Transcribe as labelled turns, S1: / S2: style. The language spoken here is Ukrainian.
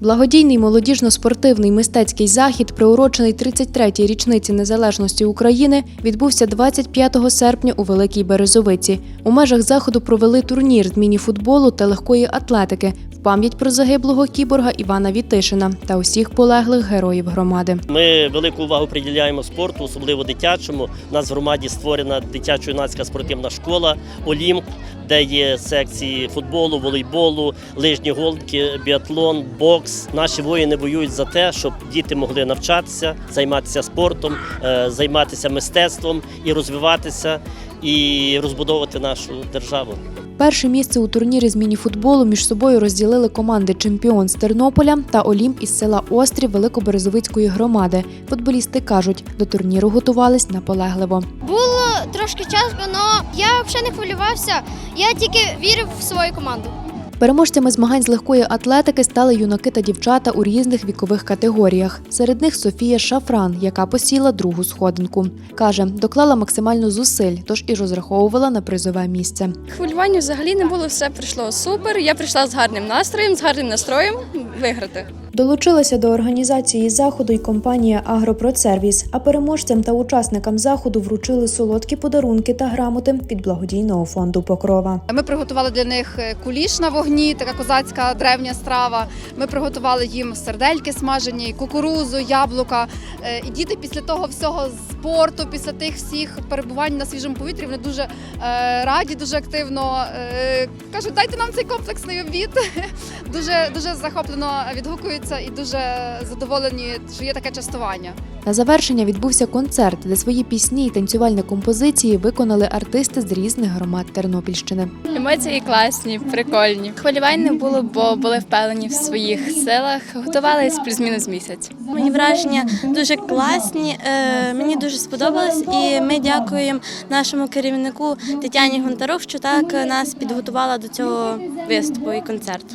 S1: Благодійний молодіжно-спортивний мистецький захід, приурочений 33-й річниці незалежності України, відбувся 25 серпня у Великій Березовиці. У межах заходу провели турнір з мініфутболу та легкої атлетики в пам'ять про загиблого кіборга Івана Вітишина та усіх полеглих героїв громади.
S2: Ми велику увагу приділяємо спорту, особливо дитячому. У нас в громаді створена дитячо-юнацька спортивна школа Олімп, де є секції футболу, волейболу, лижні гонки, біатлон, бокс. Наші воїни воюють за те, щоб діти могли навчатися, займатися спортом, е, займатися мистецтвом і розвиватися, і розбудовувати нашу державу.
S1: Перше місце у турнірі з мініфутболу між собою розділили команди Чемпіон з Тернополя та Олімп із села Острів Великоберезовицької громади. Футболісти кажуть, до турніру готувались наполегливо.
S3: Було трошки тяжко, але я взагалі не хвилювався. Я тільки вірив в свою команду.
S1: Переможцями змагань з легкої атлетики стали юнаки та дівчата у різних вікових категоріях. Серед них Софія Шафран, яка посіла другу сходинку. Каже, доклала максимально зусиль, тож і розраховувала на призове місце.
S4: Хвилювання взагалі не було, все пройшло супер. Я прийшла з гарним настроєм, з гарним настроєм виграти.
S1: Долучилася до організації заходу й компанія Агропродсервіс. А переможцям та учасникам заходу вручили солодкі подарунки та грамоти від благодійного фонду Покрова.
S5: Ми приготували для них е, куліш на вогні, така козацька древня страва. Ми приготували їм сердельки смажені, кукурузу, яблука. Е, І діти після того всього спорту, після тих всіх перебувань на свіжому повітрі, вони дуже е, раді, дуже активно кажуть, дайте нам цей комплексний обід. Дуже дуже захоплено відгукуються і дуже задоволені, що є таке частування.
S1: На завершення відбувся концерт, де свої пісні й танцювальні композиції виконали артисти з різних громад Тернопільщини.
S4: Емоції класні, прикольні. Хвилювань не було, бо були впевнені в своїх силах. Готувались плюс-мінус місяць.
S6: Мої враження дуже класні. е, Мені дуже сподобалось, і ми дякуємо нашому керівнику Тетяні Гонтаров, що так нас підготувала до цього виступу і концерту.